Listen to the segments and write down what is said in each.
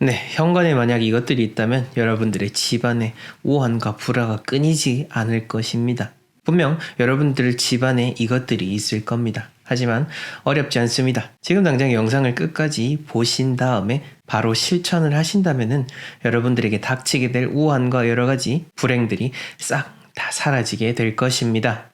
네, 현관에 만약 이것들이 있다면 여러분들의 집안에 우환과 불화가 끊이지 않을 것입니다. 분명 여러분들 집안에 이것들이 있을 겁니다. 하지만 어렵지 않습니다. 지금 당장 영상을 끝까지 보신 다음에 바로 실천을 하신다면은 여러분들에게 닥치게 될 우환과 여러 가지 불행들이 싹 다 사라지게 될 것입니다.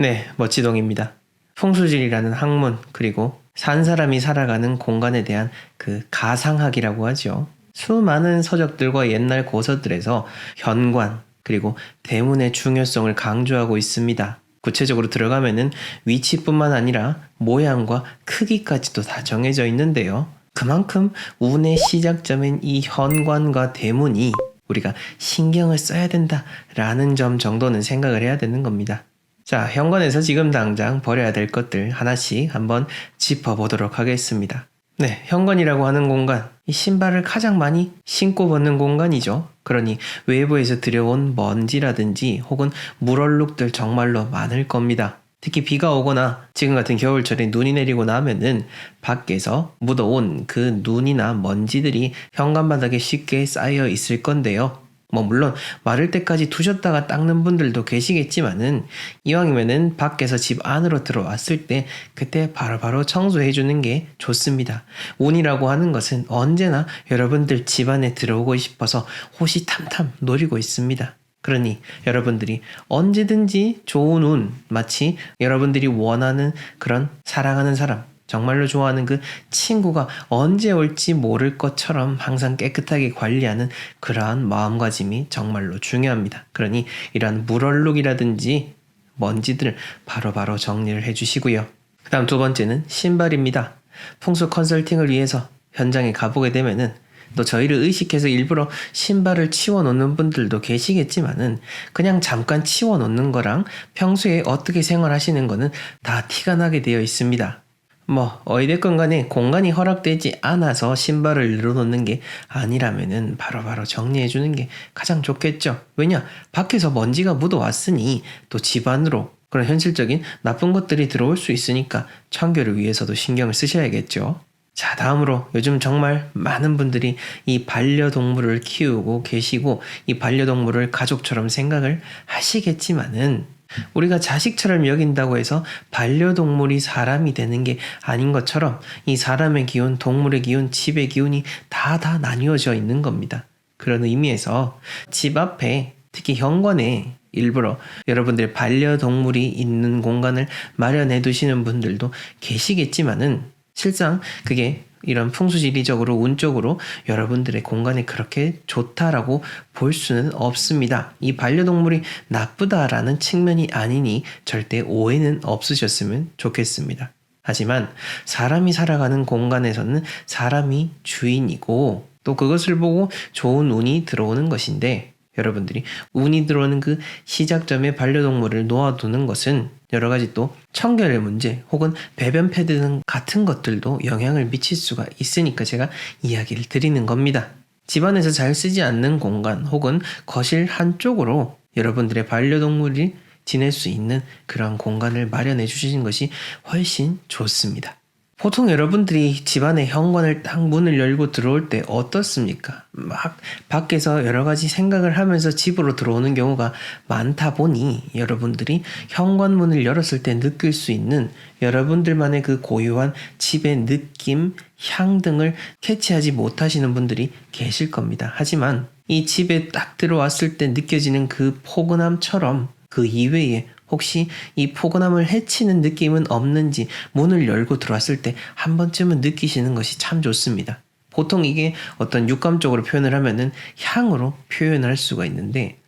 네, 멋지동입니다. 풍수질이라는 학문, 그리고 산 사람이 살아가는 공간에 대한 그 가상학이라고 하죠. 수많은 서적들과 옛날 고서들에서 현관, 그리고 대문의 중요성을 강조하고 있습니다. 구체적으로 들어가면은 위치뿐만 아니라 모양과 크기까지도 다 정해져 있는데요. 그만큼 운의 시작점인 이 현관과 대문이 우리가 신경을 써야 된다라는 점 정도는 생각을 해야 되는 겁니다. 자, 현관에서 지금 당장 버려야 될 것들 하나씩 한번 짚어보도록 하겠습니다. 네, 현관이라고 하는 공간, 이 신발을 가장 많이 신고 벗는 공간이죠. 그러니 외부에서 들여온 먼지라든지 혹은 물얼룩들 정말로 많을 겁니다. 특히 비가 오거나 지금 같은 겨울철에 눈이 내리고 나면은 밖에서 묻어온 그 눈이나 먼지들이 현관 바닥에 쉽게 쌓여 있을 건데요. 뭐 물론 마를 때까지 두셨다가 닦는 분들도 계시겠지만은 이왕이면은 밖에서 집 안으로 들어왔을 때 그때 바로 바로 청소해 주는 게 좋습니다. 운이라고 하는 것은 언제나 여러분들 집 안에 들어오고 싶어서 호시탐탐 노리고 있습니다. 그러니 여러분들이 언제든지 좋은 운, 마치 여러분들이 원하는 그런 사랑하는 사람, 정말로 좋아하는 그 친구가 언제 올지 모를 것처럼 항상 깨끗하게 관리하는 그러한 마음가짐이 정말로 중요합니다. 그러니 이러한 물얼룩이라든지 먼지들을 바로 바로 정리를 해주시고요. 그 다음 두 번째는 신발입니다. 풍수 컨설팅을 위해서 현장에 가보게 되면은 또 저희를 의식해서 일부러 신발을 치워 놓는 분들도 계시겠지만은 그냥 잠깐 치워 놓는 거랑 평소에 어떻게 생활하시는 거는 다 티가 나게 되어 있습니다. 뭐 어찌됐건 간에 공간이 허락되지 않아서 신발을 늘어놓는 게 아니라면은 바로 바로 정리해 주는 게 가장 좋겠죠. 왜냐? 밖에서 먼지가 묻어왔으니 또 집안으로 그런 현실적인 나쁜 것들이 들어올 수 있으니까 청결을 위해서도 신경을 쓰셔야겠죠. 자, 다음으로 요즘 정말 많은 분들이 이 반려동물을 키우고 계시고 이 반려동물을 가족처럼 생각을 하시겠지만은 우리가 자식처럼 여긴다고 해서 반려동물이 사람이 되는 게 아닌 것처럼 이 사람의 기운, 동물의 기운, 집의 기운이 다 다 나뉘어져 있는 겁니다. 그런 의미에서 집 앞에 특히 현관에 일부러 여러분들 반려동물이 있는 공간을 마련해 두시는 분들도 계시겠지만은 실상 그게 이런 풍수지리적으로 운적으로 여러분들의 공간이 그렇게 좋다라고 볼 수는 없습니다. 이 반려동물이 나쁘다라는 측면이 아니니 절대 오해는 없으셨으면 좋겠습니다. 하지만 사람이 살아가는 공간에서는 사람이 주인이고 또 그것을 보고 좋은 운이 들어오는 것인데 여러분들이 운이 들어오는 그 시작점에 반려동물을 놓아두는 것은 여러 가지 또 청결의 문제 혹은 배변 패드 등 같은 것들도 영향을 미칠 수가 있으니까 제가 이야기를 드리는 겁니다. 집안에서 잘 쓰지 않는 공간 혹은 거실 한쪽으로 여러분들의 반려동물이 지낼 수 있는 그런 공간을 마련해 주시는 것이 훨씬 좋습니다. 보통 여러분들이 집안의 현관을 딱 문을 열고 들어올 때 어떻습니까? 막 밖에서 여러 가지 생각을 하면서 집으로 들어오는 경우가 많다 보니 여러분들이 현관문을 열었을 때 느낄 수 있는 여러분들만의 그 고유한 집의 느낌, 향 등을 캐치하지 못하시는 분들이 계실 겁니다. 하지만 이 집에 딱 들어왔을 때 느껴지는 그 포근함처럼 그 이외에 혹시 이 포근함을 해치는 느낌은 없는지 문을 열고 들어왔을 때 한 번쯤은 느끼시는 것이 참 좋습니다. 보통 이게 어떤 육감적으로 표현을 하면은 향으로 표현할 수가 있는데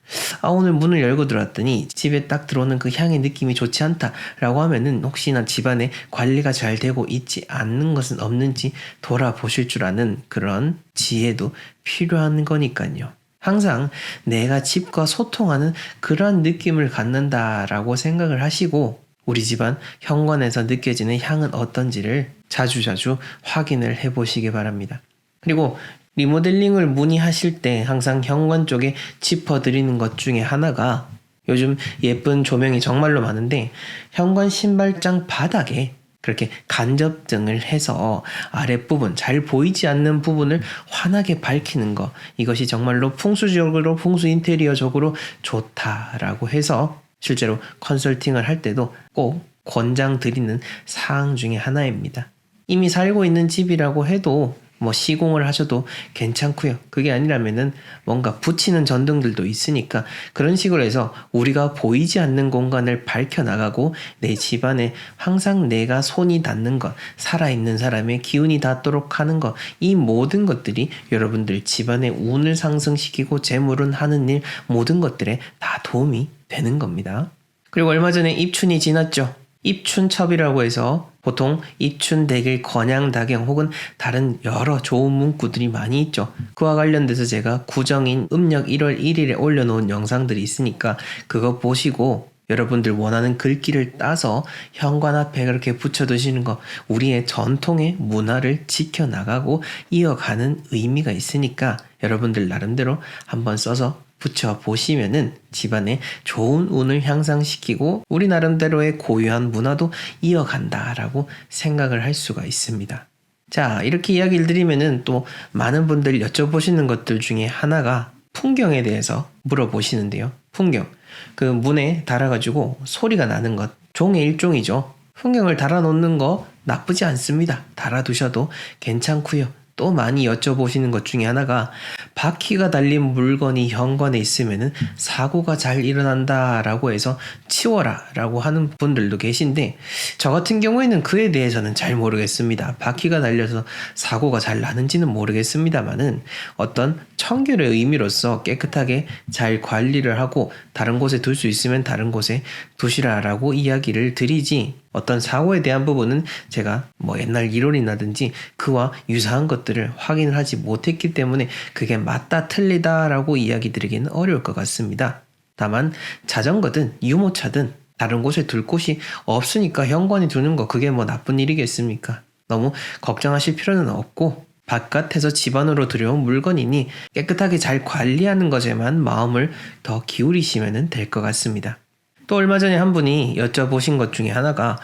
아 오늘 문을 열고 들어왔더니 집에 딱 들어오는 그 향의 느낌이 좋지 않다라고 하면은 혹시나 집안에 관리가 잘 되고 있지 않는 것은 없는지 돌아보실 줄 아는 그런 지혜도 필요한 거니까요. 항상 내가 집과 소통하는 그러한 느낌을 갖는다라고 생각을 하시고 우리 집안 현관에서 느껴지는 향은 어떤지를 자주자주 확인을 해 보시기 바랍니다. 그리고 리모델링을 문의하실 때 항상 현관 쪽에 짚어 드리는 것 중에 하나가 요즘 예쁜 조명이 정말로 많은데 현관 신발장 바닥에 그렇게 간접 등을 해서 아랫부분 잘 보이지 않는 부분을 환하게 밝히는 것 이것이 정말로 풍수적으로 풍수 인테리어적으로 좋다라고 해서 실제로 컨설팅을 할 때도 꼭 권장 드리는 사항 중에 하나입니다. 이미 살고 있는 집이라고 해도 뭐 시공을 하셔도 괜찮고요. 그게 아니라면은 뭔가 붙이는 전등들도 있으니까 그런 식으로 해서 우리가 보이지 않는 공간을 밝혀 나가고 내 집안에 항상 내가 손이 닿는 것, 살아있는 사람의 기운이 닿도록 하는 것, 이 모든 것들이 여러분들 집안의 운을 상승시키고 재물은 하는 일 모든 것들에 다 도움이 되는 겁니다. 그리고 얼마 전에 입춘이 지났죠. 입춘첩이라고 해서 보통 입춘 대길 건양 다경 혹은 다른 여러 좋은 문구들이 많이 있죠. 그와 관련돼서 제가 구정인 음력 1월 1일에 올려놓은 영상들이 있으니까 그거 보시고 여러분들 원하는 글귀를 따서 현관 앞에 그렇게 붙여두시는 거 우리의 전통의 문화를 지켜나가고 이어가는 의미가 있으니까 여러분들 나름대로 한번 써서 붙여 보시면은 집안에 좋은 운을 향상시키고 우리 나름대로의 고유한 문화도 이어간다라고 생각을 할 수가 있습니다. 자, 이렇게 이야기를 드리면은 또 많은 분들 여쭤보시는 것들 중에 하나가 풍경에 대해서 물어보시는데요. 풍경. 그 문에 달아가지고 소리가 나는 것. 종의 일종이죠. 풍경을 달아놓는 거 나쁘지 않습니다. 달아두셔도 괜찮고요. 또 많이 여쭤보시는 것 중에 하나가 바퀴가 달린 물건이 현관에 있으면은 사고가 잘 일어난다 라고 해서 치워라 라고 하는 분들도 계신데 저 같은 경우에는 그에 대해서는 잘 모르겠습니다. 바퀴가 달려서 사고가 잘 나는지는 모르겠습니다만은 어떤 청결의 의미로서 깨끗하게 잘 관리를 하고 다른 곳에 둘 수 있으면 다른 곳에 두시라라고 이야기를 드리지 어떤 사고에 대한 부분은 제가 뭐 옛날 이론이라든지 그와 유사한 것들을 확인을 하지 못했기 때문에 그게 맞다 틀리다라고 이야기 드리기는 어려울 것 같습니다. 다만 자전거든 유모차든 다른 곳에 둘 곳이 없으니까 현관에 두는 거 그게 뭐 나쁜 일이겠습니까? 너무 걱정하실 필요는 없고 바깥에서 집 안으로 들여온 물건이니 깨끗하게 잘 관리하는 것에만 마음을 더 기울이시면 될 것 같습니다. 또 얼마 전에 한 분이 여쭤보신 것 중에 하나가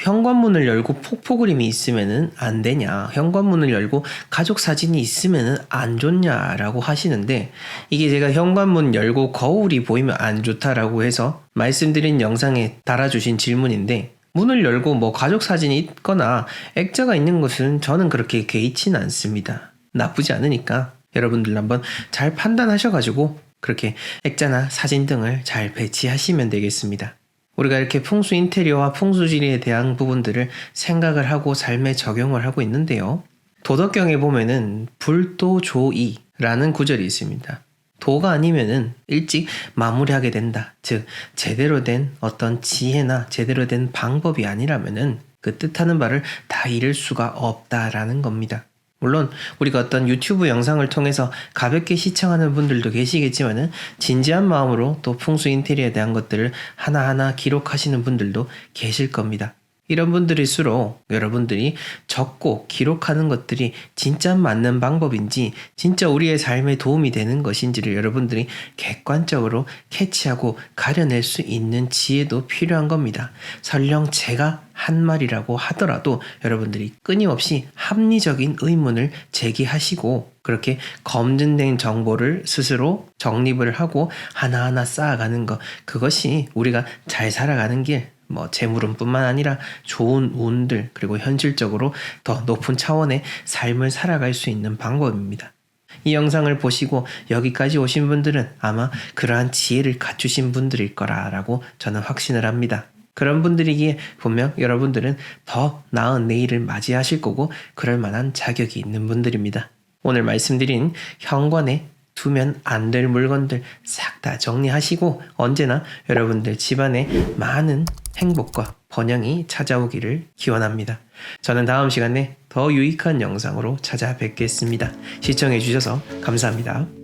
현관문을 열고 폭포 그림이 있으면은 안 되냐 현관문을 열고 가족 사진이 있으면은 안 좋냐라고 하시는데 이게 제가 현관문 열고 거울이 보이면 안 좋다라고 해서 말씀드린 영상에 달아주신 질문인데 문을 열고 뭐 가족 사진이 있거나 액자가 있는 것은 저는 그렇게 개의치는 않습니다. 나쁘지 않으니까 여러분들 한번 잘 판단하셔가지고 그렇게 액자나 사진 등을 잘 배치하시면 되겠습니다. 우리가 이렇게 풍수 인테리어와 풍수지리에 대한 부분들을 생각을 하고 삶에 적용을 하고 있는데요. 도덕경에 보면은 불도조이라는 구절이 있습니다. 도가 아니면은 일찍 마무리하게 된다. 즉, 제대로 된 어떤 지혜나 제대로 된 방법이 아니라면은 그 뜻하는 바를 다 이룰 수가 없다라는 겁니다. 물론 우리가 어떤 유튜브 영상을 통해서 가볍게 시청하는 분들도 계시겠지만은 진지한 마음으로 또 풍수 인테리어에 대한 것들을 하나하나 기록하시는 분들도 계실 겁니다. 이런 분들일수록 여러분들이 적고 기록하는 것들이 진짜 맞는 방법인지 진짜 우리의 삶에 도움이 되는 것인지를 여러분들이 객관적으로 캐치하고 가려낼 수 있는 지혜도 필요한 겁니다. 설령 제가 한 말이라고 하더라도 여러분들이 끊임없이 합리적인 의문을 제기하시고 그렇게 검증된 정보를 스스로 정립을 하고 하나하나 쌓아가는 것 그것이 우리가 잘 살아가는 길 뭐 재물운뿐만 아니라 좋은 운들 그리고 현실적으로 더 높은 차원의 삶을 살아갈 수 있는 방법입니다. 이 영상을 보시고 여기까지 오신 분들은 아마 그러한 지혜를 갖추신 분들일 거라라고 저는 확신을 합니다. 그런 분들이기에 분명 여러분들은 더 나은 내일을 맞이하실 거고 그럴 만한 자격이 있는 분들입니다. 오늘 말씀드린 현관에 두면 안 될 물건들 싹 다 정리하시고 언제나 여러분들 집안에 많은 행복과 번영이 찾아오기를 기원합니다. 저는 다음 시간에 더 유익한 영상으로 찾아뵙겠습니다. 시청해주셔서 감사합니다.